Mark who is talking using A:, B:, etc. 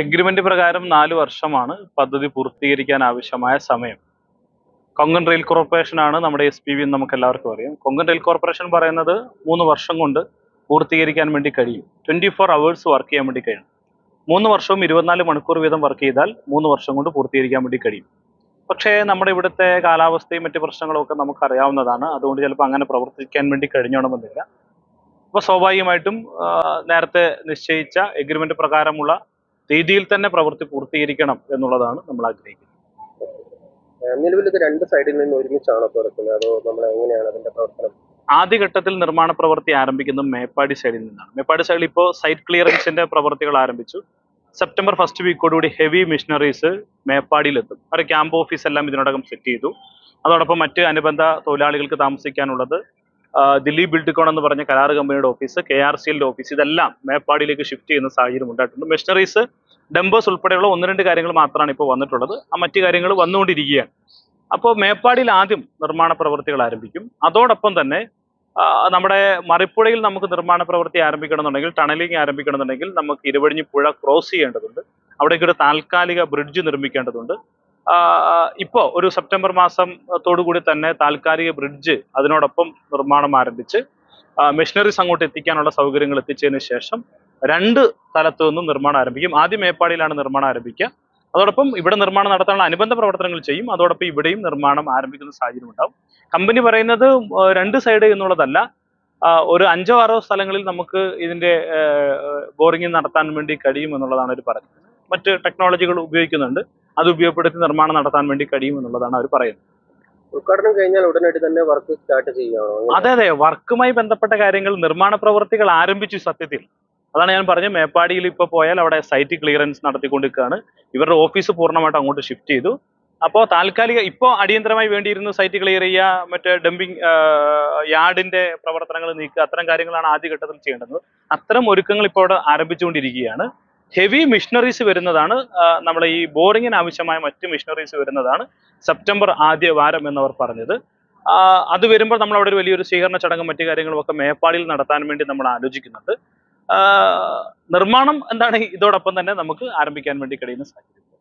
A: Agreement പ്രകാരം നാല് വർഷമാണ് പദ്ധതി പൂർത്തീകരിക്കാൻ ആവശ്യമായ സമയം. കൊങ്കൺ റെയിൽ കോർപ്പറേഷൻ ആണ് നമ്മുടെ എസ് പി വി എന്ന് നമുക്ക് എല്ലാവർക്കും അറിയാം. കൊങ്കൺ റെയിൽ കോർപ്പറേഷൻ പറയുന്നത് മൂന്ന് വർഷം കൊണ്ട് പൂർത്തീകരിക്കാൻ വേണ്ടി കഴിയും. ട്വന്റി ഫോർ അവേഴ്സ് വർക്ക് ചെയ്യാൻ വേണ്ടി കഴിയും. മൂന്ന് വർഷവും ഇരുപത്തിനാല് മണിക്കൂർ വീതം വർക്ക് ചെയ്താൽ മൂന്ന് വർഷം കൊണ്ട് പൂർത്തീകരിക്കാൻ വേണ്ടി കഴിയും. പക്ഷേ നമ്മുടെ ഇവിടുത്തെ കാലാവസ്ഥയും മറ്റ് പ്രശ്നങ്ങളും ഒക്കെ നമുക്ക് അറിയാവുന്നതാണ് അതുകൊണ്ട് ചിലപ്പോൾ അങ്ങനെ പ്രവർത്തിക്കാൻ വേണ്ടി കഴിഞ്ഞോണമെന്നില്ല. അപ്പോൾ സ്വാഭാവികമായിട്ടും നേരത്തെ നിശ്ചയിച്ച എഗ്രിമെന്റ് പ്രകാരമുള്ള രീതിയിൽ തന്നെ പ്രവൃത്തി പൂർത്തീകരിക്കണം എന്നുള്ളതാണ് നമ്മൾ ആഗ്രഹിക്കുന്നത്.
B: നിലവിൽ ഇത് രണ്ട് സൈഡിൽ നിന്ന് ഒരുമിച്ചാണോ തുറക്കുന്നത്? അതോ നമ്മൾ എങ്ങനെയാണ് അതിന്റെ പ്രവർത്തനം?
A: ആദ്യഘട്ടത്തിൽ നിർമ്മാണ പ്രവൃത്തി ആരംഭിക്കുന്നത് മേപ്പാടി സൈഡിൽ നിന്നാണ്. മേപ്പാടി സൈഡിൽ ഇപ്പോൾ സൈറ്റ് ക്ലിയറൻസിന്റെ പ്രവൃത്തികൾ ആരംഭിച്ചു. സെപ്റ്റംബർ ഫസ്റ്റ് വീക്കോടുകൂടി ഹെവി മിഷനറീസ് മേപ്പാടിയിലെത്തും. ഒരു ക്യാമ്പ് ഓഫീസ് എല്ലാം ഇതിനോടകം സെറ്റ് ചെയ്തു. അതോടൊപ്പം മറ്റ് അനുബന്ധ തൊഴിലാളികൾക്ക് താമസിക്കാനുള്ളത് ദില്ലി ബിൽഡിക്കോൺ എന്ന് പറഞ്ഞ കരാർ കമ്പനിയുടെ ഓഫീസ് കെ ആർ സി എല്ലിന്റെ ഓഫീസ് ഇതെല്ലാം മേപ്പാടിയിലേക്ക് ഷിഫ്റ്റ് ചെയ്യുന്ന സാഹചര്യം ഉണ്ടായിട്ടുണ്ട്. മെഷീനറീസ് ഡംബേഴ്സ് ഉൾപ്പെടെയുള്ള ഒന്ന് രണ്ട് കാര്യങ്ങൾ മാത്രമാണ് ഇപ്പോൾ വന്നിട്ടുള്ളത്. ആ മറ്റു കാര്യങ്ങൾ വന്നുകൊണ്ടിരിക്കുകയാണ്. അപ്പോൾ മേപ്പാടിയിൽ ആദ്യം നിർമ്മാണ പ്രവൃത്തികൾ ആരംഭിക്കും. അതോടൊപ്പം തന്നെ നമ്മുടെ മറിപ്പുഴയിൽ നമുക്ക് നിർമ്മാണ പ്രവൃത്തി ആരംഭിക്കണമെന്നുണ്ടെങ്കിൽ ടണലിംഗ് ആരംഭിക്കണമെന്നുണ്ടെങ്കിൽ നമുക്ക് ഇരുവഴിഞ്ഞി പുഴ ക്രോസ് ചെയ്യേണ്ടതുണ്ട്. അവിടേക്ക് ഒരു താൽക്കാലിക ബ്രിഡ്ജ് നിർമ്മിക്കേണ്ടതുണ്ട്. ഇപ്പോൾ ഇപ്പോ ഒരു സെപ്റ്റംബർ മാസത്തോടുകൂടി തന്നെ താൽക്കാലിക ബ്രിഡ്ജ് അതിനോടൊപ്പം നിർമ്മാണം ആരംഭിച്ച് മെഷീനറീസ് അങ്ങോട്ട് എത്തിക്കാനുള്ള സൗകര്യങ്ങൾ എത്തിച്ചതിന് ശേഷം രണ്ട് സ്ഥലത്തു നിന്നും നിർമ്മാണം ആരംഭിക്കും. ആദ്യം മേപ്പാടിയിലാണ് നിർമ്മാണം ആരംഭിക്കുക. അതോടൊപ്പം ഇവിടെ നിർമ്മാണം നടത്താനുള്ള അനുബന്ധ പ്രവർത്തനങ്ങൾ ചെയ്യും. അതോടൊപ്പം ഇവിടെയും നിർമ്മാണം ആരംഭിക്കുന്ന സാഹചര്യം ഉണ്ടാവും. കമ്പനി പറയുന്നത് രണ്ട് സൈഡ് എന്നുള്ളതല്ല. ഒരു അഞ്ചോ ആറോ സ്ഥലങ്ങളിൽ നമുക്ക് ഇതിന്റെ ബോറിംഗ് നടത്താൻ വേണ്ടി കഴിയും എന്നുള്ളതാണ് അവർ പറയുന്നത്. മറ്റ് ടെക്നോളജികൾ ഉപയോഗിക്കുന്നുണ്ട്. അത് ഉപയോഗപ്പെടുത്തി നിർമ്മാണം നടത്താൻ വേണ്ടി കഴിയും എന്നുള്ളതാണ് അവർ പറയുന്നത്.
B: ഉദ്ഘാടനം കഴിഞ്ഞാൽ ഉടനടി തന്നെ വർക്ക് സ്റ്റാർട്ട് ചെയ്യുകയാണോ?
A: അതെ അതെ. വർക്കുമായി ബന്ധപ്പെട്ട കാര്യങ്ങൾ നിർമ്മാണ പ്രവർത്തികൾ ആരംഭിച്ചു സത്യത്തിൽ. അതാണ് ഞാൻ പറഞ്ഞത്. മേപ്പാടിയിൽ ഇപ്പോൾ പോയാൽ അവിടെ സൈറ്റ് ക്ലിയറൻസ് നടത്തിക്കൊണ്ടിരിക്കുകയാണ്. ഇവരുടെ ഓഫീസ് പൂർണമായിട്ട് അങ്ങോട്ട് ഷിഫ്റ്റ് ചെയ്തു. അപ്പോൾ താൽക്കാലിക ഇപ്പോൾ അടിയന്തരമായി വേണ്ടിയിരുന്ന സൈറ്റ് ക്ലിയർ ചെയ്യുക മറ്റേ ഡംപിങ് യാർഡിന്റെ പ്രവർത്തനങ്ങൾ നീക്കുക അത്തരം കാര്യങ്ങളാണ് ആദ്യഘട്ടത്തിൽ ചെയ്യേണ്ടത്. അത്തരം ഒരുക്കങ്ങൾ ഇപ്പോൾ അവിടെ ആരംഭിച്ചുകൊണ്ടിരിക്കുകയാണ്. ഹെവി മിഷണറീസ് വരുന്നതാണ്. നമ്മൾ ഈ ബോറിങ്ങിന് ആവശ്യമായ മറ്റ് മിഷണറീസ് വരുന്നതാണ്. സെപ്റ്റംബർ ആദ്യ വാരം എന്നവർ പറഞ്ഞത്. അത് വരുമ്പോൾ നമ്മൾ അവിടെ ഒരു വലിയൊരു സ്വീകരണ ചടങ്ങും മറ്റു കാര്യങ്ങളും ഒക്കെ മേപ്പാടിയിൽ നടത്താൻ വേണ്ടി നമ്മൾ ആലോചിക്കുന്നുണ്ട്. നിർമ്മാണം എന്താണ് ഇതോടൊപ്പം തന്നെ നമുക്ക് ആരംഭിക്കാൻ വേണ്ടി കഴിയുന്ന സാഹചര്യം.